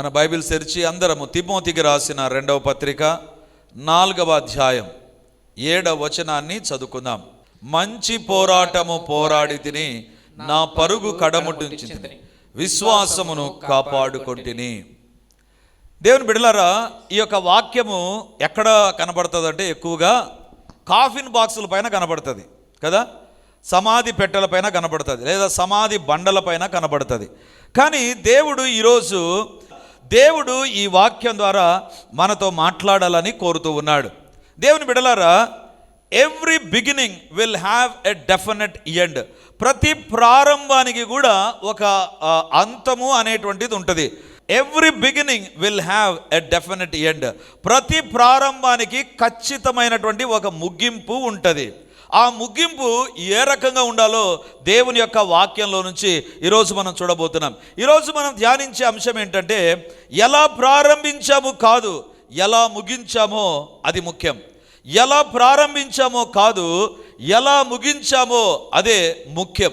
మన బైబిల్ తెరిచి అందరము తిమోతికి రాసిన రెండవ పత్రిక నాలుగవ అధ్యాయం ఏడవ వచనాన్ని చదువుకుందాం. మంచి పోరాటము పోరాడి తిని నా పరుగు కడముటించింది విశ్వాసమును కాపాడుకొంటిని. దేవుని బిడలారా ఈ యొక్క వాక్యము ఎక్కడ కనబడుతుందంటే ఎక్కువగా కాఫిన్ బాక్సుల పైన కనబడుతుంది కదా? సమాధి పెట్టెల పైన కనబడుతుంది లేదా సమాధి బండలపైన కనబడుతుంది. కానీ దేవుడు ఈరోజు దేవుడు ఈ వాక్యం ద్వారా మనతో మాట్లాడాలని కోరుతూ ఉన్నాడు. దేవుని బిడలారా every beginning will have a definite end. ప్రతి ప్రారంభానికి కూడా ఒక అంతము అనేటువంటిది ఉంటుంది. Every beginning will have a definite end. ప్రతి ప్రారంభానికి ఖచ్చితమైనటువంటి ఒక ముగింపు ఉంటుంది. ఆ ముగింపు ఏ రకంగా ఉండాలో దేవుని యొక్క వాక్యంలో నుంచి ఈరోజు మనం చూడబోతున్నాం. ఈరోజు మనం ధ్యానించే అంశం ఏంటంటే ఎలా ప్రారంభించాము కాదు ఎలా ముగించామో అది ముఖ్యం. ఎలా ప్రారంభించామో కాదు ఎలా ముగించామో అదే ముఖ్యం.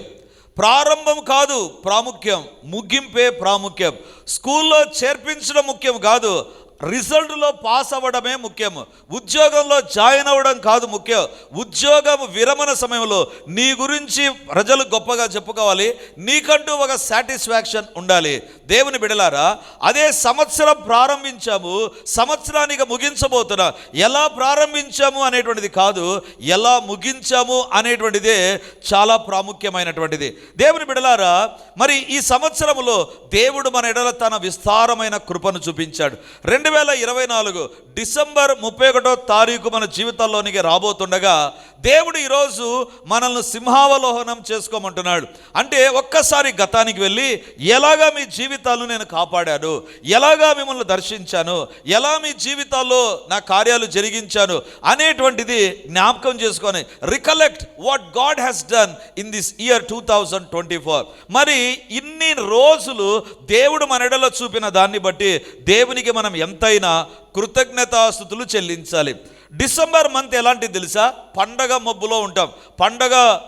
ప్రారంభం కాదు ప్రాముఖ్యం. ముగింపే ప్రాముఖ్యం. స్కూల్లో చేర్పించడం ముఖ్యం కాదు రిజల్ట్లో పాస్ అవ్వడమే ముఖ్యం ఉద్యోగంలో జాయిన్ అవ్వడం కాదు ముఖ్యం. ఉద్యోగం విరమణ సమయంలో నీ గురించి ప్రజలు గొప్పగా చెప్పుకోవాలి. నీకంటూ ఒక సాటిస్ఫాక్షన్ ఉండాలి. దేవుని బిడలారా అదే సంవత్సరం ప్రారంభించాము. సంవత్సరానికి ముగించబోతున్నా. ఎలా ప్రారంభించాము అనేటువంటిది కాదు ఎలా ముగించాము అనేటువంటిదే చాలా ప్రాముఖ్యమైనటువంటిది. దేవుని బిడలారా మరి ఈ సంవత్సరములో దేవుడు మన ఎడల తన విస్తారమైన కృపను చూపించాడు. రెండు వేల ఇరవై నాలుగు డిసెంబర్ ముప్పై ఒకటో తారీఖు మన జీవితాల్లోనికి రాబోతుండగా దేవుడు ఈరోజు మనల్ని సింహావలోహనం చేసుకోమంటున్నాడు. అంటే ఒక్కసారి గతానికి వెళ్ళి ఎలాగా మీ జీవితాలను నేను కాపాడాను? ఎలాగా మిమ్మల్ని దర్శించాను? ఎలా మీ జీవితాల్లో నా కార్యాలు జరిగించాను? అనేటువంటిది జ్ఞాపకం చేసుకొని recollect what God has done in this year two thousand twenty four. మరి ఇన్ని రోజులు దేవుడు మన ఎడలో చూపిన దాన్ని బట్టి దేవునికి మనం ఎంత ఎంతైనా కృతజ్ఞతాస్థుతులు చెల్లించాలి. డిసెంబర్ మంత్ ఎలాంటిది తెలుసా? పండగ మబ్బులో ఉంటాం. పండగ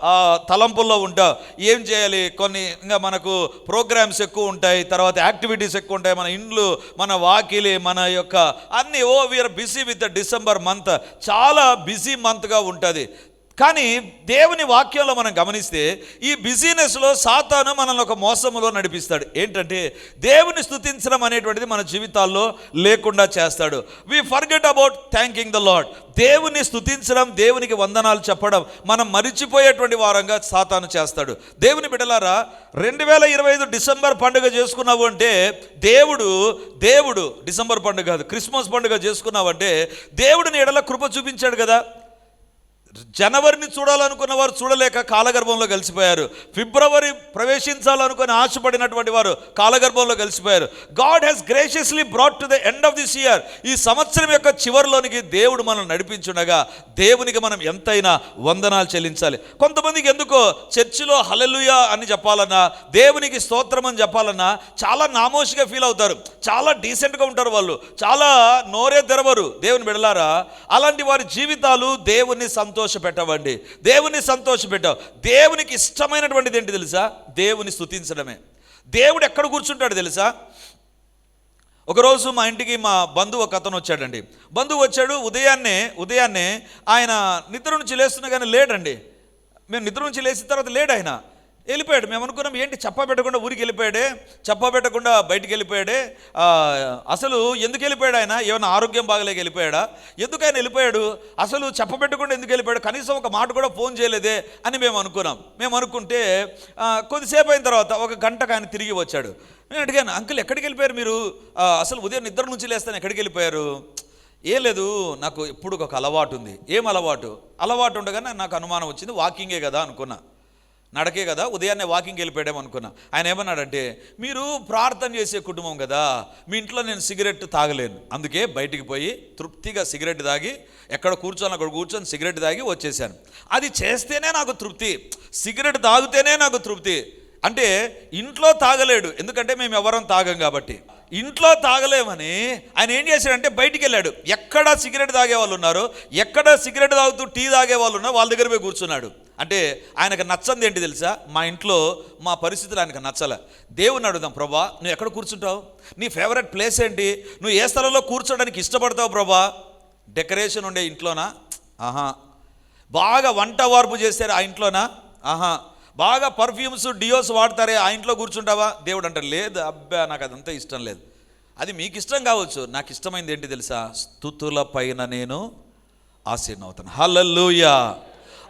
తలంపుల్లో ఉంటాం. ఏం చేయాలి? కొన్ని ఇంకా మనకు ప్రోగ్రామ్స్ ఎక్కువ ఉంటాయి. తర్వాత యాక్టివిటీస్ ఎక్కువ ఉంటాయి. మన ఇండ్లు మన వాకిలి మన యొక్క అన్ని. ఓ we are busy with the December month. చాలా బిజీ మంత్గా ఉంటుంది. కానీ దేవుని వాక్యంలో మనం గమనిస్తే ఈ బిజినెస్లో సాతాను మనల్ని ఒక మోసములో నడిపిస్తాడు. ఏంటంటే దేవుని స్తుతించడం అనేటువంటిది మన జీవితాల్లో లేకుండా చేస్తాడు. We forget about thanking the Lord దేవుని స్తుతించడం దేవునికి వందనాలు చెప్పడం మనం మరిచిపోయేటువంటి వారంగా సాతాను చేస్తాడు. దేవుని బిడలారా రెండు వేల ఇరవై ఐదు డిసెంబర్ పండుగ చేసుకున్నావు అంటే దేవుడు దేవుడు డిసెంబర్ పండుగ కాదు క్రిస్మస్ పండుగ చేసుకున్నావంటే దేవుడిని ఎడల కృప చూపించాడు కదా. జనవరిని చూడాలనుకున్న వారు చూడలేక కాలగర్భంలో కలిసిపోయారు ఫిబ్రవరి ప్రవేశించాలనుకుని ఆశపడినటువంటి వారు కాలగర్భంలో కలిసిపోయారు God has graciously brought to the end of this year ఈ సంవత్సరం యొక్క చివరిలోనికి దేవుడు మనం నడిపించుండగా దేవునికి మనం ఎంతైనా వందనాలు చెల్లించాలి. కొంతమందికి ఎందుకో చర్చిలో హలలుయా అని చెప్పాలన్నా దేవునికి స్తోత్రం అని చెప్పాలన్నా చాలా నామోషిగా ఫీల్ అవుతారు. చాలా డీసెంట్గా ఉంటారు వాళ్ళు. చాలా నోరే తెరవరు దేవుని బిడలారా అలాంటి వారి జీవితాలు దేవుని సంతోష పెట్టవండి దేవుని సంతోష పెట్టవు దేవునికి ఇష్టమైనటువంటిది ఏంటి తెలుసా? దేవుని స్తుతించడమే. దేవుడు ఎక్కడ కూర్చుంటాడు తెలుసా? ఒకరోజు మా ఇంటికి మా బంధువు ఒక అతను వచ్చాడండి. బంధువు వచ్చాడు ఉదయాన్నే ఉదయాన్నే ఆయన నిద్ర నుంచి లేస్తున్నా కానీ లేడండి. మేము నిద్ర నుంచి లేచిన తర్వాత లేడు ఆయన. వెళ్ళిపోయాడు. మేము అనుకున్నాం ఏంటి చెప్పబెట్టకుండా ఊరికి వెళ్ళిపోయాడే? చెప్పబెట్టకుండా బయటికి వెళ్ళిపోయాడే? అసలు ఎందుకు వెళ్ళిపోయాడు ఆయన? ఏమైనా ఆరోగ్యం బాగలేక వెళ్ళిపోయాడా? ఎందుకు ఆయన వెళ్ళిపోయాడు? అసలు చెప్పబెట్టకుండా ఎందుకు వెళ్ళిపోయాడు? కనీసం ఒక మాట కూడా ఫోన్ చేయలేదే? అని మేము అనుకున్నాం. మేము అనుకుంటే కొద్దిసేపు అయిన తర్వాత ఒక గంటకు ఆయన తిరిగి వచ్చాడు. నేను అడిగాను అంకుల్ ఎక్కడికి వెళ్ళిపోయారు మీరు? అసలు ఉదయం నిద్ర నుంచి లేస్తాను ఎక్కడికి వెళ్ళిపోయారు? ఏం లేదు నాకు ఎప్పుడు ఒక అలవాటు ఉంది. ఏం అలవాటు? అలవాటు ఉండగానే నాకు అనుమానం వచ్చింది వాకింగే కదా అనుకున్నా. నడకే కదా ఉదయాన్నే వాకింగ్ వెళ్ళిపోయాడేమో అనుకున్నా. ఆయన ఏమన్నాడంటే మీరు ప్రార్థన చేసే కుటుంబం కదా మీ ఇంట్లో నేను సిగరెట్ తాగలేను. అందుకే బయటికి పోయి తృప్తిగా సిగరెట్ తాగి ఎక్కడ కూర్చొని అక్కడ కూర్చొని సిగరెట్ తాగి వచ్చేసాను అది చేస్తేనే నాకు తృప్తి సిగరెట్ తాగితేనే నాకు తృప్తి. అంటే ఇంట్లో తాగలేడు ఎందుకంటే మేము ఎవరం తాగం కాబట్టి. ఇంట్లో తాగలేమని ఆయన ఏం చేశాడంటే బయటికి వెళ్ళాడు. ఎక్కడ సిగరెట్ తాగే వాళ్ళు ఉన్నారో ఎక్కడ సిగరెట్ తాగుతూ టీ తాగే వాళ్ళు ఉన్నారో వాళ్ళ దగ్గర పోయి కూర్చున్నాడు. అంటే ఆయనకు నచ్చంది ఏంటి తెలుసా? మా ఇంట్లో మా పరిస్థితులు ఆయనకు నచ్చలే. దేవుని అడుగుదాం ప్రభా నువ్వు ఎక్కడ కూర్చుంటావు? నీ ఫేవరెట్ ప్లేస్ ఏంటి? నువ్వు ఏ స్థలంలో కూర్చోడానికి ఇష్టపడతావు ప్రభా? డెకరేషన్ ఉండే ఇంట్లోనా? ఆహా. బాగా వంట వార్పు చేస్తారు ఆ ఇంట్లోనా? ఆహా. బాగా పర్ఫ్యూమ్స్ డియోస్ వాడతారే ఆ ఇంట్లో కూర్చుంటావా? దేవుడు అంటారు లేదు అబ్బా నాకు అదంతా ఇష్టం లేదు. అది మీకు ఇష్టం కావచ్చు. నాకు ఇష్టమైంది ఏంటి తెలుసా? స్థుతుల పైన నేను ఆశీర్ణ అవుతాను హలల్లుయా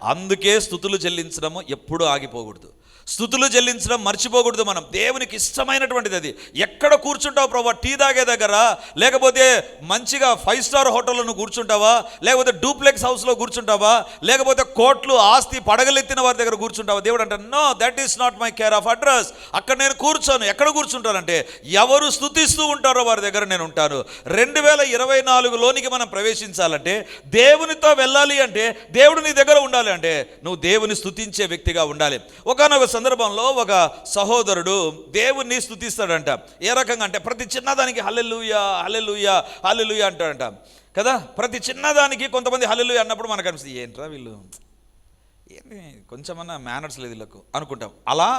అందుకే స్థుతులు చెల్లించడము ఎప్పుడూ ఆగిపోకూడదు. స్థుతులు చెల్లించడం మర్చిపోకూడదు మనం. దేవునికి ఇష్టమైనటువంటిది అది. ఎక్కడ కూర్చుంటావు ప్రభా? టీ తాగే దగ్గర లేకపోతే మంచిగా ఫైవ్ స్టార్ హోటల్లో నువ్వు కూర్చుంటావా? లేకపోతే డూప్లెక్స్ హౌస్లో కూర్చుంటావా? లేకపోతే కోట్లు ఆస్తి పడగలెత్తిన వారి దగ్గర కూర్చుంటావా? దేవుడు అంటే no that is not my care of address అక్కడ నేను కూర్చోను. ఎక్కడ కూర్చుంటానంటే ఎవరు స్థుతిస్తూ ఉంటారో వారి దగ్గర నేను ఉంటాను. రెండు వేల ఇరవై నాలుగులోనికి మనం ప్రవేశించాలంటే దేవునితో వెళ్ళాలి అంటే దేవుడు నీ దగ్గర ఉండాలి అంటే నువ్వు దేవుని స్థుతించే వ్యక్తిగా ఉండాలి. ఒకనొక సందర్భంలో ఒక సహోదరుడు దేవుణ్ణి స్థుతిస్తాడంట ఏ రకంగా అంటే ప్రతి చిన్నదానికి హల్లెలూయా హల్లెలూయా హల్లెలూయా అంటాడంట. కదా? ప్రతి చిన్నదానికి కొంతమంది హల్లెలూయా అన్నప్పుడు మనకు అనిపిస్తుంది ఏంట్రా వీళ్ళు? ఏంటి కొంచెమన్నా మేనర్స్ లేదు వీళ్ళకు అనుకుంటాం. అలా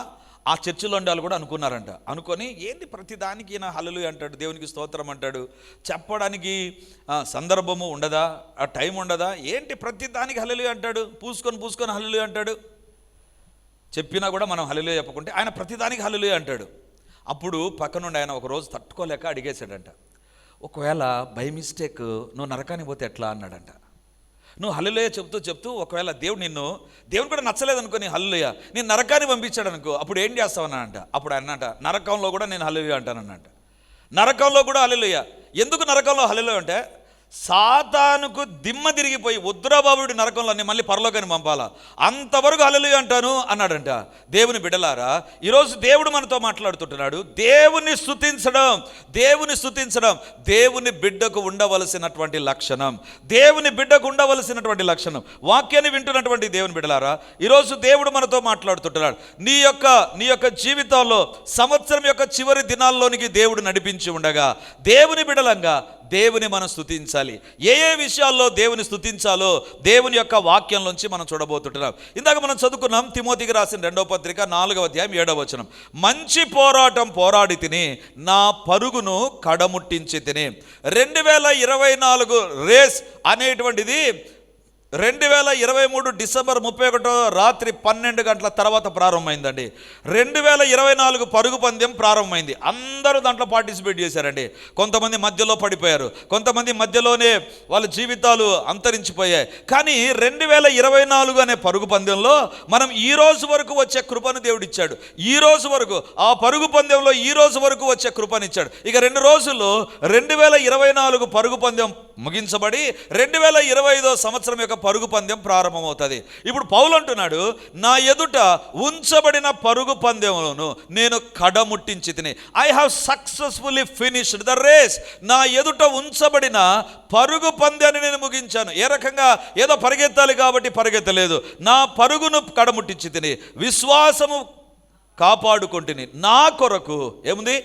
ఆ చర్చిలో ఉండే వాళ్ళు కూడా అనుకున్నారంట. అనుకొని ఏంటి ప్రతి దానికి నా హల్లులు అంటాడు దేవునికి స్తోత్రం అంటాడు? చెప్పడానికి సందర్భము ఉండదా? ఆ టైం ఉండదా? ఏంటి ప్రతి దానికి హల్లులు అంటాడు? పూసుకొని పూసుకొని హల్లులు అంటాడు? చెప్పినా కూడా మనం హలిలో చెప్పకుంటే ఆయన ప్రతిదానికి హల్లులు అంటాడు. అప్పుడు పక్కనుండి ఆయన ఒకరోజు తట్టుకోలేక అడిగేశాడంట. ఒకవేళ బై మిస్టేక్ నువ్వు నరకానికి పోతే ఎట్లా? అన్నాడంట. నువ్వు హల్లులయ చెప్తూ చెప్తూ ఒకవేళ దేవుడు నిన్ను దేవుడు కూడా నచ్చలేదు అనుకో నీ హల్లుయ నేను నరకాన్ని పంపించాడు అనుకో అప్పుడు ఏం చేస్తావన్నాడంట. అప్పుడు అన్నట నరకంలో కూడా నేను హల్లుయ అంటానన్నట నరకంలో కూడా హల్లుయ ఎందుకు నరకంలో హల్లులయ అంటే సాతానుకు దిమ్మ తిరిగిపోయి ఉద్రబాబుడి నరకంలో నేను మళ్ళీ పరలోకాన్ని పంపాలా? అంతవరకు హల్లెలూయా అంటాను అన్నాడంట. దేవుని బిడలారా ఈరోజు దేవుడు మనతో మాట్లాడుతుంటున్నాడు. దేవుని స్థుతించడం దేవుని స్థుతించడం దేవుని బిడ్డకు ఉండవలసినటువంటి లక్షణం. దేవుని బిడ్డకు ఉండవలసినటువంటి లక్షణం. వాక్యాన్ని వింటున్నటువంటి దేవుని బిడలారా ఈరోజు దేవుడు మనతో మాట్లాడుతుంటున్నాడు. నీ యొక్క నీ యొక్క జీవితంలో సంవత్సరం యొక్క చివరి దినాల్లోనికి దేవుడు నడిపించి ఉండగా దేవుని బిడలంగా దేవుని మనం స్థుతించాలి ఏ ఏ విషయాల్లో దేవుని స్థుతించాలో దేవుని యొక్క వాక్యంలోంచి మనం చూడబోతుంటున్నాం. ఇందాక మనం చదువుకున్నాం తిమోతికి రాసిన రెండవ పత్రిక నాలుగవ అధ్యాయం ఏడవ వచనం. మంచి పోరాటం పోరాడి తిని నా పరుగును కడముట్టించి తిని. రెండు వేల ఇరవై నాలుగు రేస్ అనేటువంటిది రెండు వేల ఇరవై మూడు డిసెంబర్ ముప్పై ఒకటో రాత్రి పన్నెండు గంటల తర్వాత ప్రారంభమైందండి. రెండు వేల ఇరవై నాలుగు పరుగు పందెం ప్రారంభమైంది. అందరూ దాంట్లో పార్టిసిపేట్ చేశారండి. కొంతమంది మధ్యలో పడిపోయారు. కొంతమంది మధ్యలోనే వాళ్ళ జీవితాలు అంతరించిపోయాయి. కానీ రెండు వేల ఇరవై నాలుగు అనే పరుగు పందెంలో మనం ఈ రోజు వరకు వచ్చే కృపను దేవుడిచ్చాడు. ఈ రోజు వరకు ఆ పరుగు పందెంలో ఈ రోజు వరకు వచ్చే కృపనిచ్చాడు. ఇక రెండు రోజుల్లో రెండు వేల ఇరవై నాలుగు పరుగు పందెం ముగించబడి రెండు వేల ఇరవై ఐదో సంవత్సరం యొక్క పరుగు పందెం ప్రారంభమవుతుంది. ఇప్పుడు పౌలు అంటున్నాడు నా ఎదుట ఉంచబడిన పరుగు పందెంలోను నేను కడముట్టించి తిని. I have successfully finished the race నా ఎదుట ఉంచబడిన పరుగు పందెని నేను ముగించాను. ఏ రకంగా? ఏదో పరిగెత్తాలి కాబట్టి పరిగెత్తలేదు. నా పరుగును కడముట్టించి తిని విశ్వాసము కాపాడుకుంటుని. నా కొరకు ఏముంది?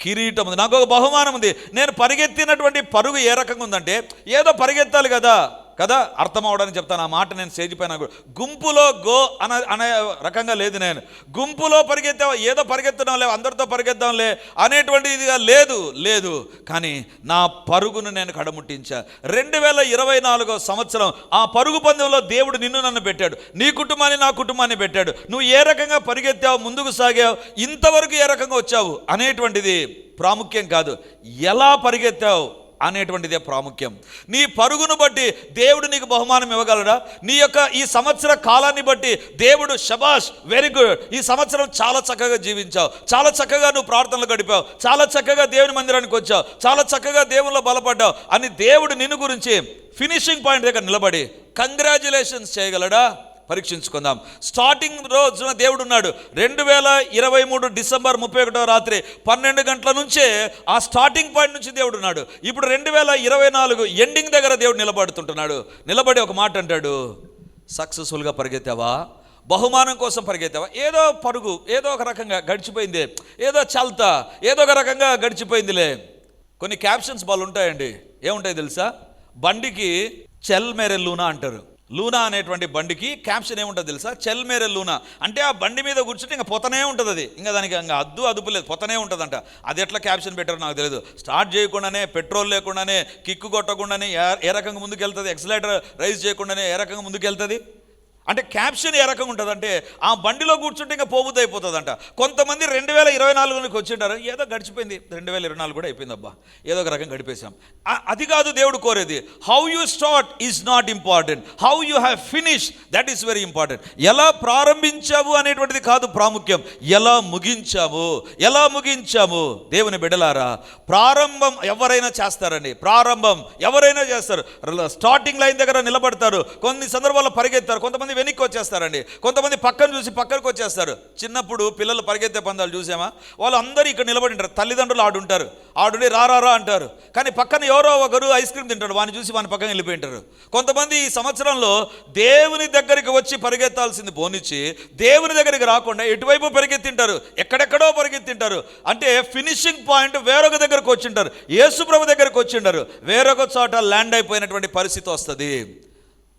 కిరీటం ఉంది. నాకు ఒక బహుమానం ఉంది. నేను పరిగెత్తినటువంటి పరుగు ఏ రకంగా ఉందంటే ఏదో పరిగెత్తాలి కదా. కదా? అర్థం అవడానికి చెప్తాను. ఆ మాట నేను స్టేజ్ పైన గుంపులో గో అన అనే రకంగా లేదు నేను. గుంపులో పరిగెత్తా ఏదో పరిగెత్తడంలే అందరితో పరిగెత్తాంలే అనేటువంటి ఇదిగా లేదు లేదు. కానీ నా పరుగును నేను కడముట్టించా. రెండు వేల ఇరవై నాలుగో సంవత్సరం ఆ పరుగు పందెంలో దేవుడు నిన్ను నన్ను పెట్టాడు. నీ కుటుంబాన్ని నా కుటుంబాన్ని పెట్టాడు. నువ్వు ఏ రకంగా పరిగెత్తావు? ముందుకు సాగావు? ఇంతవరకు ఏ రకంగా వచ్చావు? అనేటువంటిది ప్రాముఖ్యం కాదు. ఎలా పరిగెత్తావు? అనేటువంటిదే ప్రాముఖ్యం. నీ పరుగును బట్టి దేవుడు నీకు బహుమానం ఇవ్వగలడా? నీ యొక్క ఈ సంవత్సర కాలాన్ని బట్టి దేవుడు శబాష్ వెరీ గుడ్ ఈ సంవత్సరం చాలా చక్కగా జీవించావు. చాలా చక్కగా నువ్వు ప్రార్థనలు గడిపావు. చాలా చక్కగా దేవుని మందిరానికి వచ్చావు. చాలా చక్కగా దేవుల్లో బలపడ్డావు. అని దేవుడు నిన్ను గురించి ఫినిషింగ్ పాయింట్ దగ్గర నిలబడి కంగ్రాచులేషన్స్ చేయగలడా? పరీక్షించుకుందాం. స్టార్టింగ్ రోజున దేవుడు ఉన్నాడు రెండు వేల ఇరవై మూడు డిసెంబర్ ముప్పై ఒకటో రాత్రి పన్నెండు గంటల నుంచే ఆ స్టార్టింగ్ పాయింట్ నుంచి దేవుడు ఉన్నాడు ఇప్పుడు రెండు వేల ఇరవై నాలుగు ఎండింగ్ దగ్గర దేవుడు నిలబడుతుంటున్నాడు. నిలబడి ఒక మాట అంటాడు. సక్సెస్ఫుల్గా పరిగెత్తావా? బహుమానం కోసం పరిగెత్తావా? ఏదో పరుగు ఏదో ఒక రకంగా గడిచిపోయింది. ఏదో చల్తా ఏదో ఒక రకంగా గడిచిపోయిందిలే. కొన్ని క్యాప్షన్స్ బాలు ఉంటాయండి ఏముంటాయి తెలుసా? బండికి చెల్ మేరె అంటారు. లూనా అనేటువంటి బండికి క్యాప్షన్ ఏముంటుంది తెలుసా? చెల్మేరే లూనా. అంటే ఆ బండి మీద కూర్చుంటే ఇంకా పొతనే ఉంటుంది అది. ఇంకా దానికి ఇంకా అద్దు అదుపు లేదు పొతనే ఉంటుందంట. అది ఎట్లా క్యాప్షన్ పెట్టారో నాకు తెలియదు స్టార్ట్ చేయకుండానే పెట్రోల్ లేకుండానే కిక్కు కొట్టకుండానే ఏ- ఏ రకంగా ముందుకు వెళ్తుంది ఎక్సలేటర్ రైజ్ చేయకుండానే ఏ రకంగా ముందుకు వెళ్తుంది అంటే క్యాప్షన్ ఏ రకంగా ఉంటుందంటే ఆ బండిలో కూర్చుంటే ఇంకా పోబుద్ది అయిపోతుందంట. కొంతమంది రెండు వేల ఇరవై నాలుగులోకి వచ్చింటారు. ఏదో గడిచిపోయింది. రెండు వేల ఇరవై నాలుగు కూడా అయిపోయింది అబ్బా ఏదో ఒక రకం గడిపేశాం. ఆ- అది కాదు దేవుడు కోరేది. How you start is not important how you have finish that is very important ఎలా ప్రారంభించావు అనేటువంటిది కాదు ప్రాముఖ్యం. ఎలా ముగించాము ఎలా ముగించాము దేవుని బిడలారా ప్రారంభం ఎవరైనా చేస్తారండి. ప్రారంభం ఎవరైనా చేస్తారు. స్టార్టింగ్ లైన్ దగ్గర నిలబడతారు. కొన్ని సందర్భాల్లో పరిగెత్తారు. కొంతమంది వెనక్కి వచ్చేస్తారండి. కొంతమంది పక్కన చూసి పక్కనకు వచ్చేస్తారు. చిన్నప్పుడు పిల్లలు పరిగెత్తే పందాలు చూసామా? వాళ్ళు అందరూ ఇక్కడ నిలబడి ఉంటారు. తల్లిదండ్రులు ఆడుంటారు ఆడుండి రారా రా అంటారు. కానీ పక్కన ఎవరో ఒకరు ఐస్ క్రీమ్ తింటాడు వాడిని చూసి వాని పక్కన వెళ్ళిపోయి ఉంటారు కొంతమంది ఈ సంవత్సరంలో దేవుని దగ్గరికి వచ్చి పరిగెత్తాల్సింది పోనిచ్చి దేవుని దగ్గరికి రాకుండా ఎటువైపు పరిగెత్తింటారు? ఎక్కడెక్కడో పరిగెత్తింటారు. అంటే ఫినిషింగ్ పాయింట్ వేరొక దగ్గరకు వచ్చింటారు. యేసుప్రభు దగ్గరకు వచ్చింటారు. వేరొక చోట ల్యాండ్ అయిపోయినటువంటి పరిస్థితి వస్తుంది.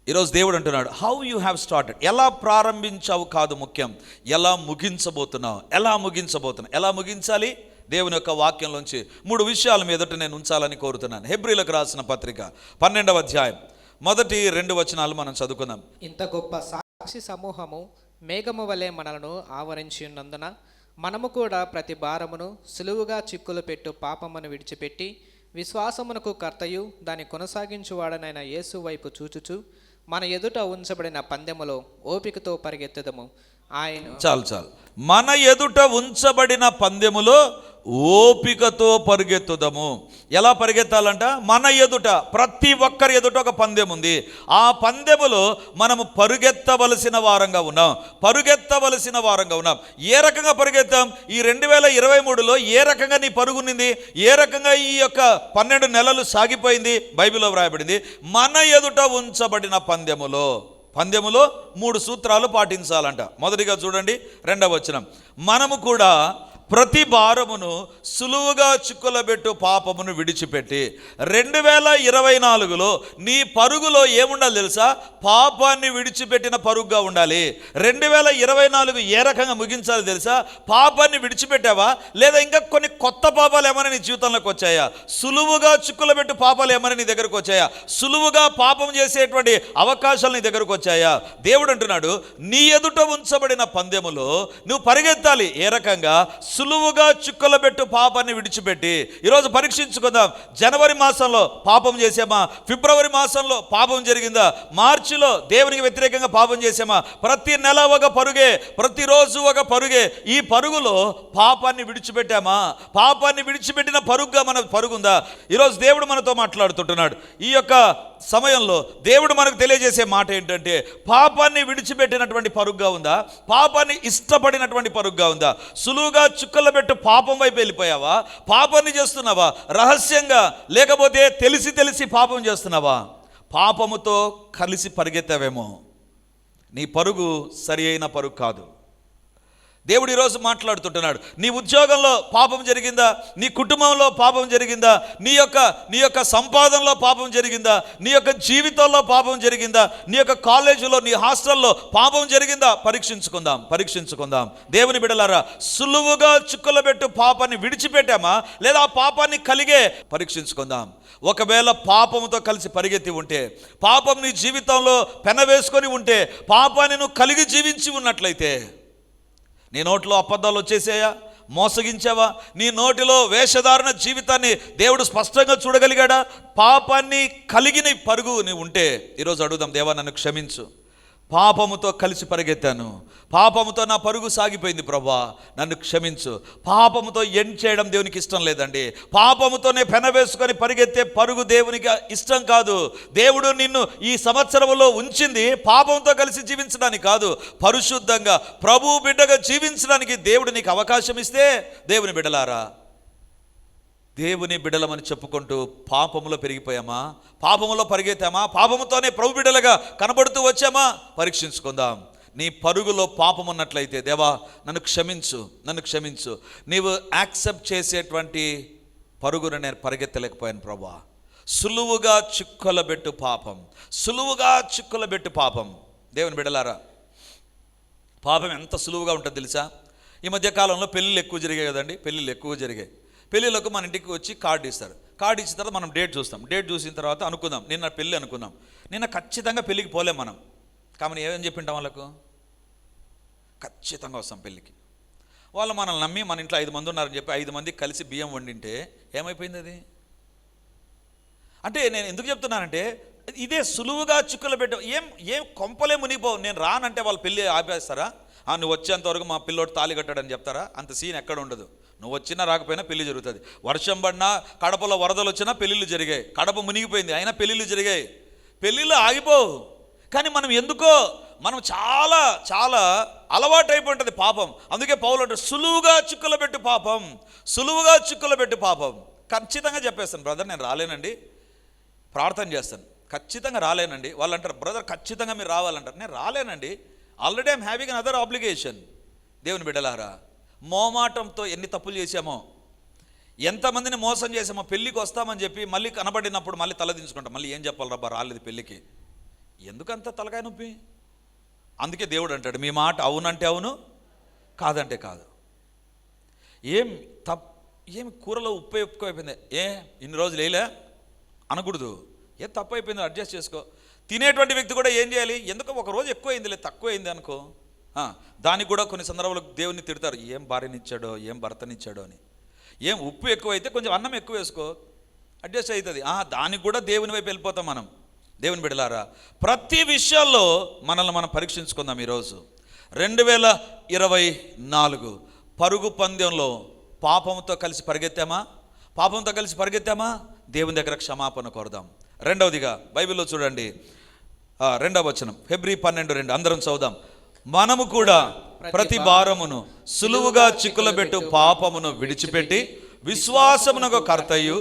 ఈరోజు దేవుడు అంటున్నాడు హౌ యూ హ్యావ్ స్టార్టెడ్ ఎలా ప్రారంభించావు కాదు ముఖ్యం. ఎలా ముగించబోతున్నావు? ఎలా ముగించబోతున్నావు? ఎలా ముగించాలి? దేవుని యొక్క వాక్యంలోంచి మూడు విషయాల మీదట నేను ఉంచాలని కోరుతున్నాను. హెబ్రిలకు రాసిన పత్రిక పన్నెండవ అధ్యాయం. మొదటి రెండు వచనాలు మనం చదువుకుందాం. ఇంత గొప్ప సాక్షి సమూహము మేఘము వలె మనలను ఆవరించి ఉన్నందున మనము కూడా ప్రతి భారమును సులువుగా చిక్కులు పెట్టు పాపమును విడిచిపెట్టి విశ్వాసమునకు కర్తయు దాన్ని కొనసాగించువాడనైన యేసు వైపు చూచుచు మన ఎదుట ఉంచబడిన పందెములో ఓపికతో పరిగెత్తుదము. ఆయన. చాలు చాలు. మన ఎదుట ఉంచబడిన పందెములో ఓపికతో పరిగెత్తుదము. ఎలా పరిగెత్తాలంట? మన ఎదుట ప్రతి ఒక్కరి ఎదుట ఒక పందెం ఉంది ఆ పందెములో మనము పరుగెత్తవలసిన వారంగా ఉన్నాం. పరుగెత్తవలసిన వారంగా ఉన్నాం. ఏ రకంగా పరిగెత్తాం? ఈ రెండు వేల ఇరవై మూడులో ఏ రకంగా నీ పరుగునింది ఏ రకంగా ఈ యొక్క పన్నెండు నెలలు సాగిపోయింది? బైబిల్లో వ్రాయబడింది. మన ఎదుట ఉంచబడిన పందెములో. పందెములో మూడు సూత్రాలు పాటించాలంట. మొదటిగా చూడండి రెండవ వచనం. మనము కూడా ప్రతి భారమును సులువుగా చిక్కులబెట్టు పాపమును విడిచిపెట్టి రెండు వేల ఇరవై నాలుగులో నీ పరుగులో ఏముండాలి తెలుసా? పాపాన్ని విడిచిపెట్టిన పరుగుగా ఉండాలి. రెండు వేల ఇరవై నాలుగు ఏ రకంగా ముగించాలి తెలుసా? పాపాన్ని విడిచిపెట్టావా? లేదా ఇంకా కొన్ని కొత్త పాపాలు ఏమైనా నీ జీవితంలోకి వచ్చాయా? సులువుగా చిక్కులబెట్టు పాపాలు ఏమైనా నీ దగ్గరకు వచ్చాయా? సులువుగా పాపం చేసేటువంటి అవకాశాలు నీ దగ్గరకు వచ్చాయా? దేవుడు అంటున్నాడు నీ ఎదుట ఉంచబడిన పందెములో నువ్వు పరిగెత్తాలి. ఏ రకంగా? సులువుగా చిక్కులబెట్టు పాపాన్ని విడిచిపెట్టి ఈరోజు పరీక్షించుకుందాం. జనవరి మాసంలో పాపం చేసామా ఫిబ్రవరి మాసంలో పాపం జరిగిందా? మార్చిలో దేవునికి వ్యతిరేకంగా పాపం చేసామా ప్రతి నెల ఒక పరుగే ప్రతిరోజు ఒక పరుగే. ఈ పరుగులో పాపాన్ని విడిచిపెట్టామా? పాపాన్ని విడిచిపెట్టిన పరుగుగా మన పరుగుందా? ఈరోజు దేవుడు మనతో మాట్లాడుతుంటున్నాడు. ఈ యొక్క సమయంలో దేవుడు మనకు తెలియజేసే మాట ఏంటంటే పాపాన్ని విడిచిపెట్టినటువంటి పరుగుగా ఉందా? పాపాన్ని ఇష్టపడినటువంటి పరుగుగా ఉందా? సులువుగా చుక్కల పెట్టు పాపం వైపు వెళ్ళిపోయావా? పాపాన్ని చేస్తున్నావా? రహస్యంగా లేకపోతే తెలిసి తెలిసి పాపం చేస్తున్నావా? పాపముతో కలిసి పరిగెత్తావేమో. నీ పరుగు సరి అయిన పరుగు కాదు. దేవుడు ఈరోజు మాట్లాడుతుంటున్నాడు. నీ ఉద్యోగంలో పాపం జరిగిందా? నీ కుటుంబంలో పాపం జరిగిందా? నీ యొక్క నీ యొక్క సంపాదనలో పాపం జరిగిందా? నీ యొక్క జీవితంలో పాపం జరిగిందా? నీ యొక్క కాలేజీలో నీ హాస్టల్లో పాపం జరిగిందా? పరీక్షించుకుందాం పరీక్షించుకుందాం. దేవుని బిడలారా సులువుగా చుక్కలు పెట్టు పాపాన్ని విడిచిపెట్టామా? లేదా ఆ పాపాన్ని కలిగే పరీక్షించుకుందాం. ఒకవేళ పాపముతో కలిసి పరిగెత్తి ఉంటే పాపం నీ జీవితంలో పెనవేసుకొని ఉంటే పాపాన్ని నువ్వు కలిగి జీవించి ఉన్నట్లయితే నీ నోటిలో అబద్ధాలు వచ్చేసాయా? మోసగించావా? నీ నోటిలో వేషధారణ జీవితాన్ని దేవుడు స్పష్టంగా చూడగలిగాడా? పాపాన్ని కలిగిన పరుగు నీవు ఉంటే ఈరోజు అడుగుదాం దేవా నన్ను క్షమించు. పాపముతో కలిసి పరిగెత్తాను. పాపముతో నా పరుగు సాగిపోయింది ప్రభా. నన్ను క్షమించు. పాపముతో ఎండ్ చేయడం దేవునికి ఇష్టం లేదండి. పాపముతోనే పెనవేసుకొని పరిగెత్తే పరుగు దేవునికి ఇష్టం కాదు. దేవుడు నిన్ను ఈ సంవత్సరంలో ఉంచింది పాపంతో కలిసి జీవించడానికి కాదు. పరిశుద్ధంగా ప్రభు బిడ్డగా జీవించడానికి దేవుడు నీకు అవకాశం ఇస్తే దేవుని బిడ్డలారా దేవుని బిడలమని చెప్పుకుంటూ పాపములో పెరిగిపోయామా? పాపములో పరిగెత్తామా? పాపముతోనే ప్రభు బిడలుగా కనబడుతూ వచ్చామా? పరీక్షించుకుందాం. నీ పరుగులో పాపం ఉన్నట్లయితే దేవా నన్ను క్షమించు నన్ను క్షమించు. నీవు యాక్సెప్ట్ చేసేటువంటి పరుగును నేను పరిగెత్తలేకపోయాను ప్రభా. సులువుగా చిక్కులబెట్టు పాపం. సులువుగా చిక్కులబెట్టు పాపం. దేవుని బిడలారా పాపం ఎంత సులువుగా ఉంటుంది తెలుసా? ఈ మధ్య కాలంలో పెళ్ళిళ్ళు ఎక్కువ జరిగాయి కదండి. పెళ్ళిళ్ళు ఎక్కువ జరిగాయి. పెళ్ళిళ్ళకు మన ఇంటికి వచ్చి కార్డు ఇస్తారు. కార్డు ఇచ్చిన తర్వాత మనం డేట్ చూస్తాం. డేట్ చూసిన తర్వాత అనుకుందాం. నిన్న పెళ్ళి అనుకుందాం. నిన్న ఖచ్చితంగా పెళ్ళికి పోలేం మనం. కాబట్టి ఏమని చెప్పింటాం వాళ్ళకు? ఖచ్చితంగా వస్తాం పెళ్ళికి. వాళ్ళు మనల్ని నమ్మి మన ఇంట్లో ఐదు మంది ఉన్నారని చెప్పి ఐదు మంది కలిసి బియ్యం వండింటే ఏమైపోయింది అది? అంటే నేను ఎందుకు చెప్తున్నానంటే ఇదే సులువుగా చిక్కులు పెట్ట ఏం ఏం కొంపలే మునిగిపోవు. నేను రానంటే వాళ్ళు పెళ్ళి ఆపేస్తారా? ఆ, నువ్వు వచ్చేంతవరకు మా పిల్లోడు తాళి కట్టాడని చెప్తారా? అంత సీన్ ఎక్కడ ఉండదు. నువ్వు వచ్చినా రాకపోయినా పెళ్ళి జరుగుతుంది. వర్షం పడినా కడపలో వరదలు వచ్చినా పెళ్ళిళ్ళు జరిగాయి. కడప మునిగిపోయింది అయినా పెళ్ళిళ్ళు జరిగాయి. పెళ్ళిళ్ళు ఆగిపోవు. కానీ మనం ఎందుకో మనం చాలా చాలా అలవాటు అయిపోతుంది పాపం. అందుకే పౌలు అంటే సులువుగా చిక్కులు పెట్టు పాపం. సులువుగా చిక్కులు పెట్టు పాపం. ఖచ్చితంగా చెప్పేస్తాను బ్రదర్ నేను రాలేనండి. ప్రార్థన చేస్తాను. ఖచ్చితంగా రాలేనండి. వాళ్ళు అంటారు బ్రదర్ ఖచ్చితంగా మీరు రావాలంటారు. నేను రాలేనండి. Already I'm having an other obligation. దేవుని బిడ్డలారా మోమాటంతో ఎన్ని తప్పులు చేశామో ఎంతమందిని మోసం చేసామో పెళ్ళికి వస్తామని చెప్పి మళ్ళీ కనబడినప్పుడు మళ్ళీ తలదించుకుంటాం మళ్ళీ ఏం చెప్పాలి రబ్బా రాలేదు పెళ్ళికి. ఎందుకంత తలకాయ నొప్పి? అందుకే దేవుడు అంటాడు మీ మాట అవునంటే అవును కాదంటే కాదు. ఏం తప్ ఏం కూరలో ఉప్పు ఉప్పు అయిపోయింది ఏ ఇన్ని రోజులు వేయలే? అనకూడదు. ఏ తప్పు అయిపోయింది అడ్జస్ట్ చేసుకో. తినేటువంటి వ్యక్తి కూడా ఏం చేయాలి? ఎందుకు ఒక రోజు ఎక్కువ అయిందిలే తక్కువ అయింది అనుకో. దానికి కూడా కొన్ని సందర్భాలు దేవుని తిడతారు ఏం భార్యనిచ్చాడో ఏం భర్తనిచ్చాడో అని. ఏం ఉప్పు ఎక్కువైతే కొంచెం అన్నం ఎక్కువ వేసుకో అడ్జస్ట్ అవుతుంది దానికి కూడా దేవుని వైపు వెళ్ళిపోతాం మనం. దేవుని బిడలారా ప్రతి విషయాల్లో మనల్ని మనం పరీక్షించుకుందాం ఈరోజు. రెండు వేల ఇరవై నాలుగు పరుగు పందెంలో పాపంతో కలిసి పరిగెత్తామా? పాపంతో కలిసి పరిగెత్తామా? దేవుని దగ్గర క్షమాపణ కోరుదాం. రెండవదిగా బైబిల్లో చూడండి. రెండవ వచనం. ఫిబ్రవరి పన్నెండు రెండు. అందరం చదువుదాం. మనము కూడా ప్రతి భారమును సులువుగా చిక్కులబెట్టు పాపమును విడిచిపెట్టి విశ్వాసమునకు కర్తయు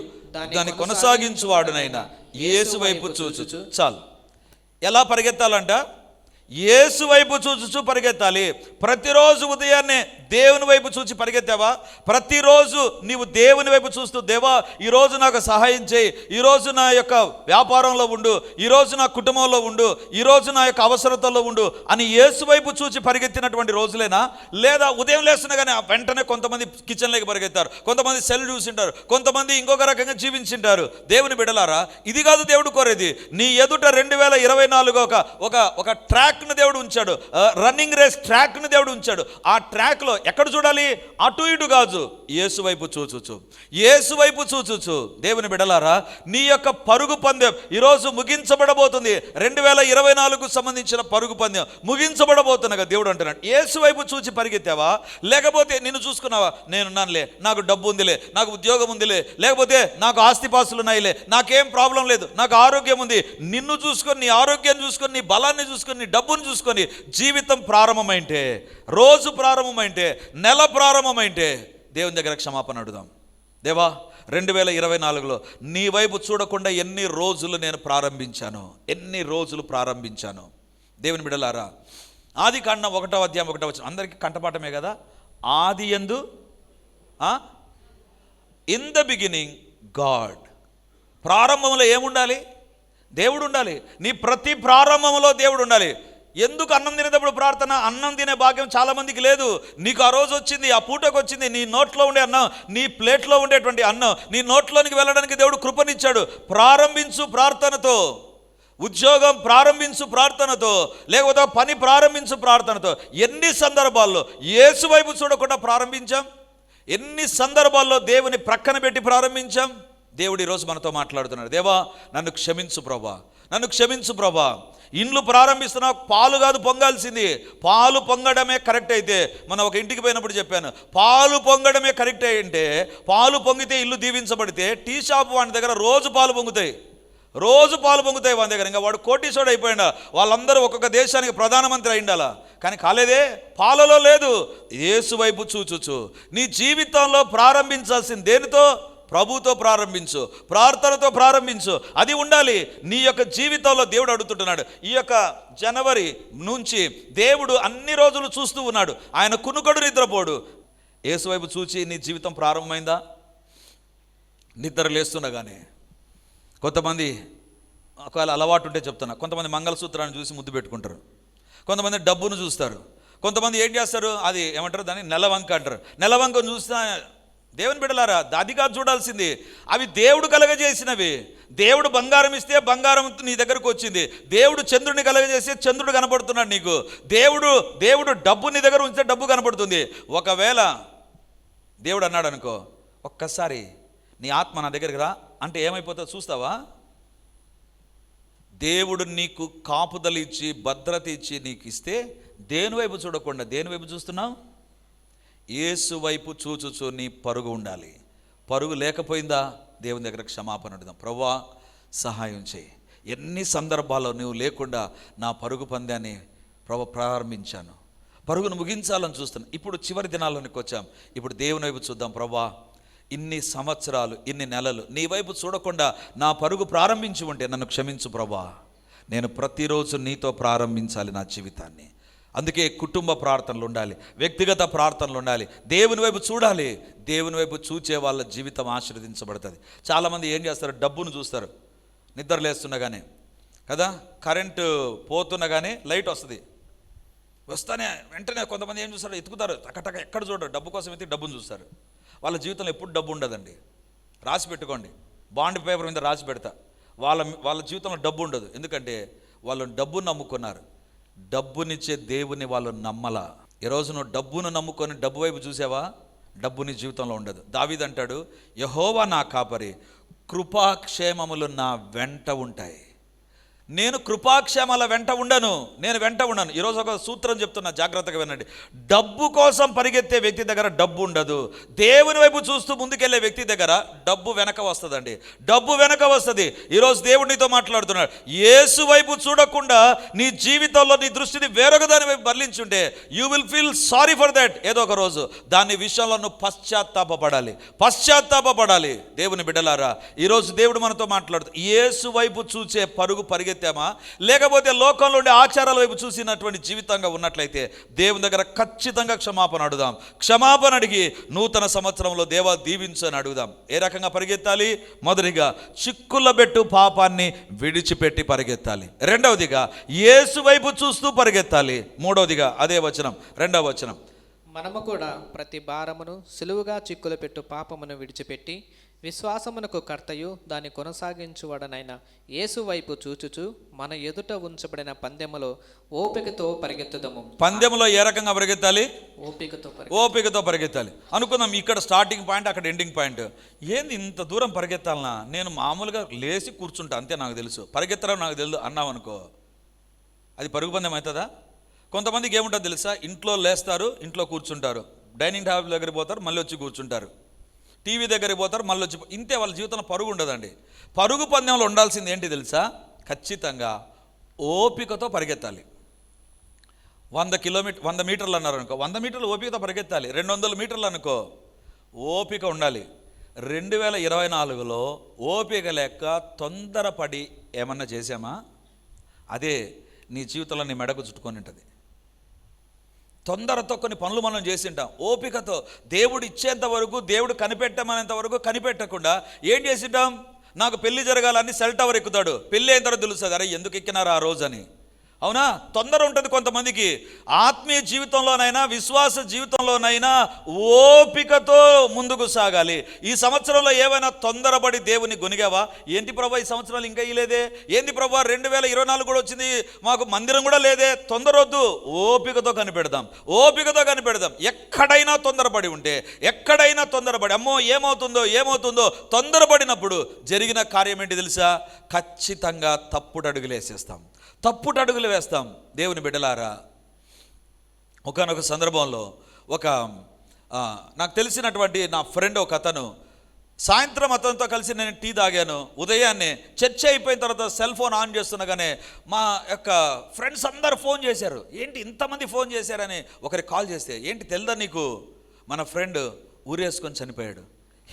దాన్ని కొనసాగించువాడునైనా యేసు వైపు చూచుచు చాలు. ఎలా పరిగెత్తాలంట? యేసు వైపు చూసి పరిగెత్తాలి. ప్రతిరోజు ఉదయాన్నే దేవుని వైపు చూచి పరిగెత్తావా? ప్రతిరోజు నీవు దేవుని వైపు చూస్తూ దేవా ఈరోజు నాకు సహాయం చేయి. ఈరోజు నా యొక్క వ్యాపారంలో ఉండు. ఈరోజు నా కుటుంబంలో ఉండు. ఈరోజు నా యొక్క అవసరతలో ఉండు అని యేసు వైపు చూచి పరిగెత్తినటువంటి రోజులేనా? లేదా ఉదయం లేస్తున్నా కానీ వెంటనే కొంతమంది కిచెన్లోకి పరిగెత్తారు. కొంతమంది సెల్ చూసింటారు. కొంతమంది ఇంకొక రకంగా జీవించింటారు. దేవుని బిడలారా ఇది కాదు దేవుడు కోరేది. నీ ఎదుట రెండు వేల ఇరవై నాలుగు ఒక ఒక ట్రాక్ ట్రాక్ను దేవుడు ఉంచాడు. రన్నింగ్ రేస్ ట్రాక్ను దేవుడు ఉంచాడు. ఆ ట్రాక్లో ఎక్కడ చూడాలి? అటు ఇటు కాదు. యేసు వైపు చూచుచు యేసు వైపు చూచుచు దేవుని బిడలారా నీ యొక్క పరుగు పందెం ఈరోజు ముగించబడబోతుంది. రెండు వేల ఇరవై నాలుగు సంబంధించిన పరుగు పందెం ముగించబడబోతున్నగా దేవుడు అంటున్నాడు. యేసు వైపు చూచి పరిగెత్తావా? లేకపోతే నిన్ను చూసుకున్నావా? నేనున్నానులే నాకు డబ్బు ఉందిలే నాకు ఉద్యోగం ఉందిలే లేకపోతే నాకు ఆస్తిపాస్తులు ఉన్నాయిలే నాకేం ప్రాబ్లం లేదు నాకు ఆరోగ్యం ఉంది. నిన్ను చూసుకొని నీ ఆరోగ్యాన్ని చూసుకొని నీ బలాన్ని చూసుకొని నీ డబ్బును చూసుకొని జీవితం ప్రారంభమైంటే రోజు ప్రారంభమైంటే నెల ప్రారంభమైంటే దేవుని దగ్గర క్షమాపణ అడుగుదాం. దేవా రెండు వేల ఇరవై నాలుగులో నీ వైపు చూడకుండా ఎన్ని రోజులు నేను ప్రారంభించాను ఎన్ని రోజులు ప్రారంభించాను. దేవుని బిడలారా ఆది కాండం ఒకటో అధ్యాయం ఒకటో వచ్చిన అందరికీ కంటపాఠమే కదా? ఆది ఎందు? ఇన్ ద బిగినింగ్ గాడ్ ప్రారంభంలో ఏముండాలి? దేవుడు ఉండాలి నీ ప్రతి ప్రారంభంలో దేవుడు ఉండాలి ఎందుకు అన్నం తినేటప్పుడు ప్రార్థన? అన్నం తినే భాగ్యం చాలామందికి లేదు. నీకు ఆ రోజు వచ్చింది ఆ పూటకు వచ్చింది నీ నోట్లో ఉండే అన్నం నీ ప్లేట్లో ఉండేటువంటి అన్నం నీ నోట్లోనికి వెళ్ళడానికి దేవుడు కృపనిచ్చాడు. ప్రారంభించు ప్రార్థనతో. ఉద్యోగం ప్రారంభించు ప్రార్థనతో. లేకపోతే పని ప్రారంభించు ప్రార్థనతో. ఎన్ని సందర్భాల్లో ఏసు వైపు చూడకుండా ప్రారంభించాం? ఎన్ని సందర్భాల్లో దేవుని ప్రక్కన పెట్టి ప్రారంభించాం? దేవుడు ఈరోజు మనతో మాట్లాడుతున్నాడు. దేవా నన్ను క్షమించు ప్రభా. నన్ను క్షమించు ప్రభా. ఇండ్లు ప్రారంభిస్తున్నా పాలు కాదు పొంగాల్సింది. పాలు పొంగడమే కరెక్ట్ అయితే మనం ఒక ఇంటికి పోయినప్పుడు చెప్పాను. పాలు పొంగడమే కరెక్ట్ అంటే పాలు పొంగితే ఇల్లు దీవించబడితే టీ షాప్ వాడి దగ్గర రోజు పాలు పొంగుతాయి. రోజు పాలు పొంగుతాయి వాని దగ్గర. ఇంకా వాడు కోటీశ్వరుడు అయిపోయిండా వాళ్ళందరూ ఒక్కొక్క దేశానికి ప్రధానమంత్రి అయిండాలా. కానీ కాలేదే పాలలో లేదు. ఏసు వైపు చూచుచు. నీ జీవితంలో ప్రారంభించాల్సింది దేనితో? ప్రభుతో ప్రారంభించు ప్రార్థనతో ప్రారంభించు. అది ఉండాలి. నీ యొక్క జీవితంలో దేవుడు అడుగుతుంటున్నాడు. ఈ యొక్క జనవరి నుంచి దేవుడు అన్ని రోజులు చూస్తూ ఉన్నాడు. ఆయన కునుకడు నిద్రపోడు. ఏసువైపు చూచి నీ జీవితం ప్రారంభమైందా? నిద్ర లేస్తుండగానే కొంతమంది ఒకవేళ అలవాటు ఉంటే చెప్తున్నా. కొంతమంది మంగళసూత్రాన్ని చూసి ముద్దు పెట్టుకుంటారు. కొంతమంది డబ్బును చూస్తారు. కొంతమంది ఏం చేస్తారు? అది ఏమంటారు? దాన్ని నెలవంక అంటారు. నెలవంకను చూస్తా దేవుని బిడలారా దాదిగా చూడాల్సింది. అవి దేవుడు కలగజేసినవి. దేవుడు బంగారం ఇస్తే బంగారం నీ దగ్గరకు వచ్చింది. దేవుడు చంద్రుడిని కలగజేస్తే చంద్రుడు కనపడుతున్నాడు నీకు. దేవుడు దేవుడు డబ్బు నీ దగ్గర ఉంచితే డబ్బు కనపడుతుంది ఒకవేళ దేవుడు అన్నాడు అనుకో ఒక్కసారి నీ ఆత్మ నా దగ్గరికి రా అంటే ఏమైపోతుందో చూస్తావా? దేవుడు నీకు కాపుదలు ఇచ్చి భద్రత ఇచ్చి నీకు ఇస్తే దేని వైపు చూడకుండా దేని వైపు చూస్తున్నావు? యేసు వైపు చూచుచూ నీ పరుగు ఉండాలి. పరుగు లేకపోయిందా? దేవుని దగ్గర క్షమాపణ అడుగుదాం. ప్రవ్వా సహాయం చేయి. ఎన్ని సందర్భాల్లో నువ్వు లేకుండా నా పరుగు పందాన్ని ప్రభ ప్రారంభించాను. పరుగును ముగించాలని చూస్తాను ఇప్పుడు చివరి దినాల్లోనికి వచ్చాం. ఇప్పుడు దేవుని వైపు చూద్దాం ప్రభా ఇన్ని సంవత్సరాలు ఇన్ని నెలలు నీ వైపు చూడకుండా నా పరుగు ప్రారంభించి ఉంటే నన్ను క్షమించు ప్రభా నేను ప్రతిరోజు నీతో ప్రారంభించాలి నా జీవితాన్ని. అందుకే కుటుంబ ప్రార్థనలు ఉండాలి వ్యక్తిగత ప్రార్థనలు ఉండాలి. దేవుని వైపు చూడాలి. దేవుని వైపు చూచే వాళ్ళ జీవితం ఆశీర్వదించబడుతుంది. చాలామంది ఏం చేస్తారు? డబ్బును చూస్తారు. నిద్ర లేస్తుండగానే. కదా? కరెంటు పోతుండగానే లైట్ వస్తుంది. వస్తానే వెంటనే కొంతమంది ఏం చూస్తారు? ఎత్తుకుతారు టకటక ఎక్కడ చూడరు. డబ్బు కోసం అయితే డబ్బును చూస్తారు. వాళ్ళ జీవితంలో ఎప్పుడు డబ్బు ఉండదండి. రాసి పెట్టుకోండి. బాండ్ పేపర్ మీద రాసి పెడతా. వాళ్ళ వాళ్ళ జీవితంలో డబ్బు ఉండదు. ఎందుకంటే వాళ్ళు డబ్బును నమ్ముకున్నారు. డబ్బునిచ్చే దేవుని వాళ్ళు నమ్మల. ఈరోజు నువ్వు డబ్బును నమ్ముకొని డబ్బు వైపు చూసావా? డబ్బు నీ జీవితంలో ఉండదు. దావిదంటాడు యహోవా నా కాపరి కృపాక్షేమములు నా వెంట ఉంటాయి. నేను కృపాక్షేమాల వెంట ఉండను నేను వెంట ఉండను. ఈరోజు ఒక సూత్రం చెప్తున్నా జాగ్రత్తగా వినండి. డబ్బు కోసం పరిగెత్తే వ్యక్తి దగ్గర డబ్బు ఉండదు. దేవుని వైపు చూస్తూ ముందుకెళ్ళే వ్యక్తి దగ్గర డబ్బు వెనక వస్తుందండి. డబ్బు వెనక వస్తుంది. ఈరోజు దేవుడు నీతో మాట్లాడుతున్నాడు. యేసు వైపు చూడకుండా నీ జీవితంలో నీ దృష్టిని వేరొక దాని వైపు మరలించుంటే you will feel sorry for that ఏదో ఒక రోజు దాని విషయంలో నువ్వు పశ్చాత్తాపపడాలి. పశ్చాత్తాపడాలి దేవుని బిడ్డలారా ఈరోజు దేవుడు మనతో మాట్లాడుతూ యేసు వైపు చూచే పరుగు పరిగెత్తామా లేకపోతే లోకంలో ఉండే ఆచారాల వైపు చూసినటువంటి జీవితంగా ఉన్నట్లయితే దేవుని దగ్గర ఖచ్చితంగా క్షమాపణ అడుగుదాం. క్షమాపణ అడిగి నూతన సంవత్సరంలో దేవ దీవించని అడుగుదాం. ఏ రకంగా పరిగెత్తాలి? మొదటిగా చిక్కుల పెట్టు పాపాన్ని విడిచిపెట్టి పరిగెత్తాలి. రెండవదిగా యేసు వైపు చూస్తూ పరిగెత్తాలి. మూడవదిగా అదే వచనం. రెండవ వచనం. మనము కూడా ప్రతి భారమును సులువుగా చిక్కులు పెట్టు పాపమును విడిచిపెట్టి విశ్వాసమునకు కర్తయు దాన్ని కొనసాగించువాడనైన యేసు వైపు చూచుచు మన ఎదుట ఉంచబడిన పందెములో ఓపికతో పరిగెత్తుదము. పందెంలో ఏ రకంగా పరిగెత్తాలి? ఓపికతో ఓపికతో పరిగెత్తాలి. అనుకుందాం ఇక్కడ స్టార్టింగ్ పాయింట్ అక్కడ ఎండింగ్ పాయింట్ ఏంది ఇంత దూరం పరిగెత్తాలనా? నేను మామూలుగా లేచి కూర్చుంటా అంతే నాకు తెలుసు. పరిగెత్తడం నాకు తెలుసు అన్నావు అనుకో. అది పరుగు పందెం అవుతుందా? కొంతమందికి ఏముంటుందో తెలుసా? ఇంట్లో లేస్తారు ఇంట్లో కూర్చుంటారు. డైనింగ్ టేబుల్ దగ్గరికి పోతారు మళ్ళీ వచ్చి కూర్చుంటారు. టీవీ దగ్గరికి పోతారు మళ్ళీ వచ్చి ఇంతే వాళ్ళ జీవితంలో పరుగు ఉండదండి. పరుగు పందెంలో ఉండాల్సింది ఏంటి తెలుసా? ఖచ్చితంగా ఓపికతో పరిగెత్తాలి. వంద కిలోమీటర్ వంద మీటర్లు అన్నారు అనుకో వంద మీటర్లు ఓపికతో పరిగెత్తాలి. రెండు వందల మీటర్లు అనుకో ఓపిక ఉండాలి. రెండు వేల ఇరవై నాలుగులో ఓపిక లేక తొందరపడి ఏమన్నా చేసామా అదే నీ జీవితంలో నీ మెడకు చుట్టుకొని ఉంటుంది. తొందరతో కొన్ని పనులు మనం చేసింటాం. ఓపికతో దేవుడు ఇచ్చేంత వరకు దేవుడు కనిపెట్టమనేంత వరకు కనిపెట్టకుండా ఏం చేసింటాం? నాకు పెళ్ళి జరగాలని సెల్ టవర్ ఎక్కుతాడు. పెళ్ళి అయిన తర్వాత తెలుస్తుంది అరే ఎందుకు ఎక్కినారు ఆ రోజు అని అవునా? తొందర ఉంటుంది కొంతమందికి. ఆత్మీయ జీవితంలోనైనా విశ్వాస జీవితంలోనైనా ఓపికతో ముందుకు సాగాలి. ఈ సంవత్సరంలో ఏమైనా తొందరపడి దేవుని గొనిగావా? ఏంటి ప్రభా ఈ సంవత్సరాలు ఇంకా ఇలేదే ఏంటి ప్రభా రెండు వేల ఇరవై నాలుగు కూడా వచ్చింది? మాకు మందిరం కూడా లేదే. తొందరొద్దు. ఓపికతో కనిపెడదాం. ఓపికతో కనిపెడదాం. ఎక్కడైనా తొందరపడి ఉంటే ఎక్కడైనా తొందరపడి అమ్మో ఏమవుతుందో ఏమవుతుందో తొందరపడినప్పుడు జరిగిన కార్యం ఏంటి తెలుసా? ఖచ్చితంగా తప్పుడు అడుగులేసేస్తాం తప్పుడు అడుగులు వేస్తాం దేవుని బిడ్డలారా. ఒకనొక సందర్భంలో ఒక నాకు తెలిసినటువంటి నా ఫ్రెండ్ ఒక అతను సాయంత్రం అతనితో కలిసి నేను టీ తాగాను ఉదయాన్నే చర్చ అయిపోయిన తర్వాత సెల్ ఫోన్ ఆన్ చేస్తుండగానే మా యొక్క ఫ్రెండ్స్ అందరు ఫోన్ చేశారు. ఏంటి ఇంతమంది ఫోన్ చేశారని ఒకరికి కాల్ చేస్తే ఏంటి తెలుదా నీకు? మన ఫ్రెండ్ ఊరేసుకొని చనిపోయాడు.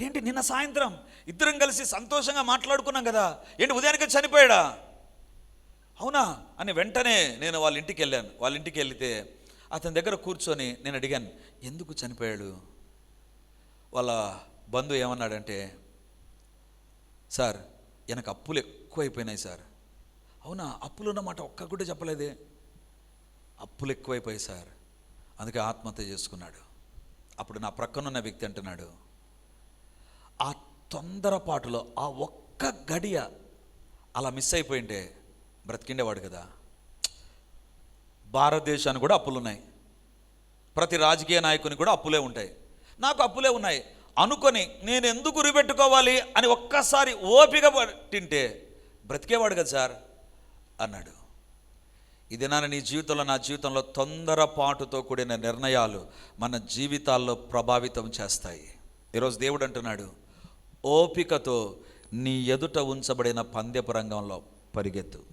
ఏంటి నిన్న సాయంత్రం ఇద్దరం కలిసి సంతోషంగా మాట్లాడుకున్నాం కదా? ఏంటి ఉదయానికి చనిపోయాడా? అవునా? అని వెంటనే నేను వాళ్ళ ఇంటికి వెళ్ళాను. వాళ్ళ ఇంటికి వెళితే అతని దగ్గర కూర్చొని నేను అడిగాను ఎందుకు చనిపోయాడు? వాళ్ళ బంధువు ఏమన్నాడంటే సార్ వెనక అప్పులు ఎక్కువైపోయినాయి సార్. అవునా? అప్పులు ఉన్నమాట ఒక్క కూడా చెప్పలేదే. అప్పులు ఎక్కువైపోయాయి సార్. అందుకే ఆత్మహత్య చేసుకున్నాడు. అప్పుడు నా ప్రక్కనున్న వ్యక్తి అంటున్నాడు ఆ తొందరపాటులో ఆ ఒక్క గడియ అలా మిస్ అయిపోయింటే బ్రతికిండేవాడు కదా. భారతదేశానికి కూడా అప్పులు ఉన్నాయి ప్రతి రాజకీయ నాయకుని కూడా అప్పులే ఉంటాయి. నాకు అప్పులే ఉన్నాయి. అనుకొని నేను ఎందుకు ఉరిపెట్టుకోవాలి అని ఒక్కసారి ఓపిక పట్టింటే బ్రతికేవాడు కదా సార్ అన్నాడు. ఇది నా నీ జీవితంలో నా జీవితంలో తొందరపాటుతో కూడిన నిర్ణయాలు మన జీవితాల్లో ప్రభావితం చేస్తాయి. ఈరోజు దేవుడు అంటున్నాడు ఓపికతో నీ ఎదుట ఉంచబడిన పందెపు రంగంలో పరిగెత్తు.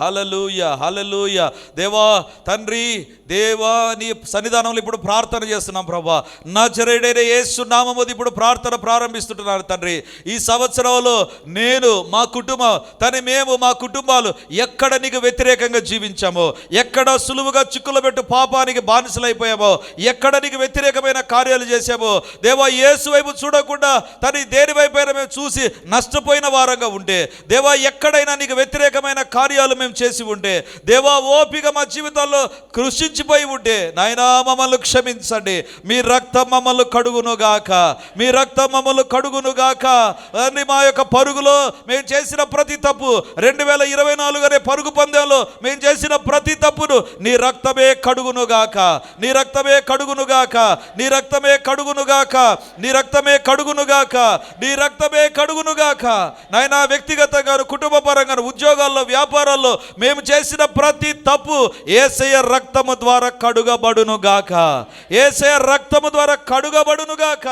హలలుయ హలలుయ దేవా తండ్రి దేవా నీ సన్నిధానంలో ఇప్పుడు ప్రార్థన చేస్తున్నాం ప్రభా. నా చెరడైన యేసు నామముది ఇప్పుడు ప్రార్థన ప్రారంభిస్తుంటున్నాను తండ్రి. ఈ సంవత్సరంలో నేను మా కుటుంబం తని మేము మా కుటుంబాలు ఎక్కడ నీకు వ్యతిరేకంగా జీవించామో ఎక్కడ సులువుగా చిక్కులు పెట్టు పాపానికి బానిసలైపోయామో ఎక్కడ నీకు వ్యతిరేకమైన కార్యాలు చేశామో దేవా యేసు వైపు చూడకుండా తని దేని వైపైనా మేము చూసి నష్టపోయిన వారంగా ఉంటే దేవా ఎక్కడైనా నీకు వ్యతిరేకమైన కార్యాలు మేము చేసి ఉంటే దేవా ఓపిక మా జీవితాల్లో కృషించిపోయి ఉంటే నాయనా మమ్మల్ని క్షమించండి. మీ రక్తం మమ్మల్ని కడుగునుగాక మీ రక్తం మమ్మల్ని కడుగునుగాక అని మా యొక్క పరుగులో మేము చేసిన ప్రతి తప్పు రెండు వేల ఇరవై నాలుగు అనే పరుగు పందెంలో మేము చేసిన ప్రతి తప్పును నీ రక్తమే కడుగునుగాక నీ రక్తమే కడుగునుగాక నీ రక్తమే కడుగునుగాక నీ రక్తమే కడుగునుగాక నీ రక్తమే కడుగునుగాక నాయన వ్యక్తిగతంగాను కుటుంబ పరంగా ఉద్యోగాల్లో వ్యాపారాల్లో మేము చేసిన ప్రతి తప్పు ఏసయ రక్తము ద్వారా కడుగబడును గాక ఏసయ రక్తము ద్వారా కడుగబడును గాక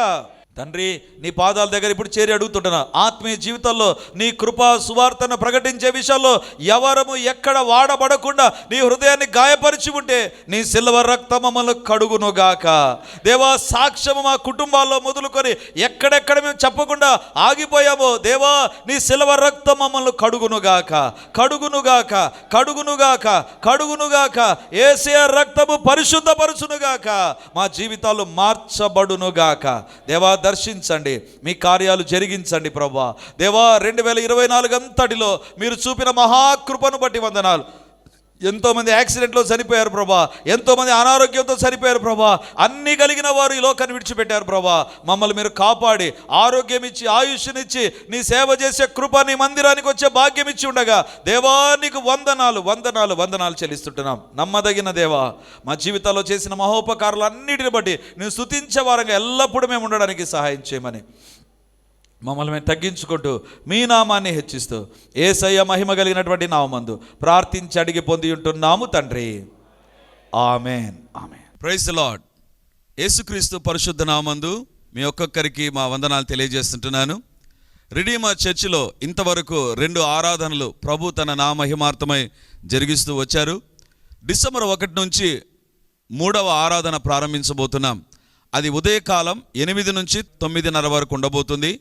తండ్రి నీ పాదాల దగ్గర ఇప్పుడు చేరి అడుగుతుంటున్నా. ఆత్మీయ జీవితంలో నీ కృపా సువార్తను ప్రకటించే విషయంలో ఎవరము ఎక్కడ వాడబడకుండా నీ హృదయాన్ని గాయపరిచి ఉంటే నీ సిల్వ రక్తం మమ్మల్ని కడుగునుగాక. దేవా సాక్ష్యము మా కుటుంబాల్లో మొదలుకొని ఎక్కడెక్కడ మేము చెప్పకుండా ఆగిపోయామో దేవా నీ సిల్వ రక్తం మమ్మల్ని కడుగునుగాక. కడుగునుగాక కడుగునుగాక కడుగునుగాక. ఏసే రక్తము పరిశుద్ధపరచునుగాక. మా జీవితాలు మార్చబడునుగాక. దేవా దర్శించండి. మీ కార్యాలు జరిగించండి ప్రభా. దేవా రెండు వేల ఇరవై నాలుగు అంతటిలో మీరు చూపిన మహాకృపను బట్టి వందనాలు. ఎంతోమంది యాక్సిడెంట్లో చనిపోయారు ప్రభా. ఎంతోమంది అనారోగ్యంతో చనిపోయారు ప్రభా. అన్ని కలిగిన వారు ఈ లోకాన్ని విడిచిపెట్టారు ప్రభా. మమ్మల్ని మీరు కాపాడి ఆరోగ్యం ఇచ్చి ఆయుష్నిచ్చి నీ సేవ చేసే కృప నీ మందిరానికి వచ్చే భాగ్యం ఇచ్చి ఉండగా దేవా నీకు వందనాలు వందనాలు వందనాలు చెల్లిస్తుంటున్నాం. నమ్మదగిన దేవా మా జీవితాల్లో చేసిన మహోపకారాలు అన్నిటిని బట్టి నేను స్తుతించే వారంగా ఎల్లప్పుడూ మేము ఉండడానికి సహాయం చేయమని. మమ్మల్ని మేము తగ్గించుకుంటూ మీ నామాన్ని హెచ్చిస్తూ ఏసయ్య మహిమ కలిగినటువంటి నామందు ప్రార్థించి అడిగి పొంది ఉంటున్నాము తండ్రి. ఆమెన్. ఆమెన్. ప్రైజ్ లాడ్ యేసుక్రీస్తు పరిశుద్ధ నామందు మీ ఒక్కొక్కరికి మా వందనాలు తెలియజేస్తుంటున్నాను. రిడీమర్ చర్చిలో ఇంతవరకు రెండు ఆరాధనలు ప్రభు తన నామహిమార్థమై జరిగిస్తూ వచ్చారు. డిసెంబర్ ఒకటి నుంచి మూడవ ఆరాధన ప్రారంభించబోతున్నాం. అది ఉదయకాలం ఎనిమిది నుంచి తొమ్మిదిన్నర వరకు ఉండబోతుంది.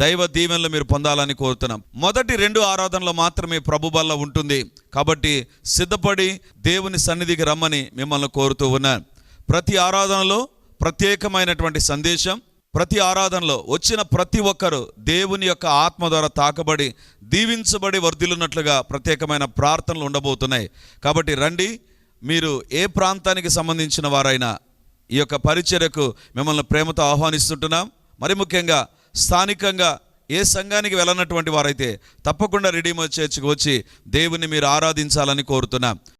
దైవ దీవెనలు మీరు పొందాలని కోరుతున్నాం. మొదటి రెండు ఆరాధనలు మాత్రమే ప్రభు బల్ల ఉంటుంది. కాబట్టి సిద్ధపడి దేవుని సన్నిధికి రమ్మని మిమ్మల్ని కోరుతూ ఉన్నాను ప్రతి ఆరాధనలో ప్రత్యేకమైనటువంటి సందేశం ప్రతి ఆరాధనలో వచ్చిన ప్రతి ఒక్కరు దేవుని యొక్క ఆత్మ ద్వారా తాకబడి దీవించబడి వర్ధిల్లున్నట్లుగా ప్రత్యేకమైన ప్రార్థనలు ఉండబోతున్నాయి. కాబట్టి రండి మీరు ఏ ప్రాంతానికి సంబంధించిన వారైనా ఈ యొక్క పరిచర్యకు మిమ్మల్ని ప్రేమతో ఆహ్వానిస్తుంటున్నాం. మరి ముఖ్యంగా స్థానికంగా ఏ సంఘానికి వెళ్ళనటువంటి వారైతే తప్పకుండా రెడీమో చర్చికి వచ్చి దేవుని మీరు ఆరాధించాలని కోరుతున్నాం.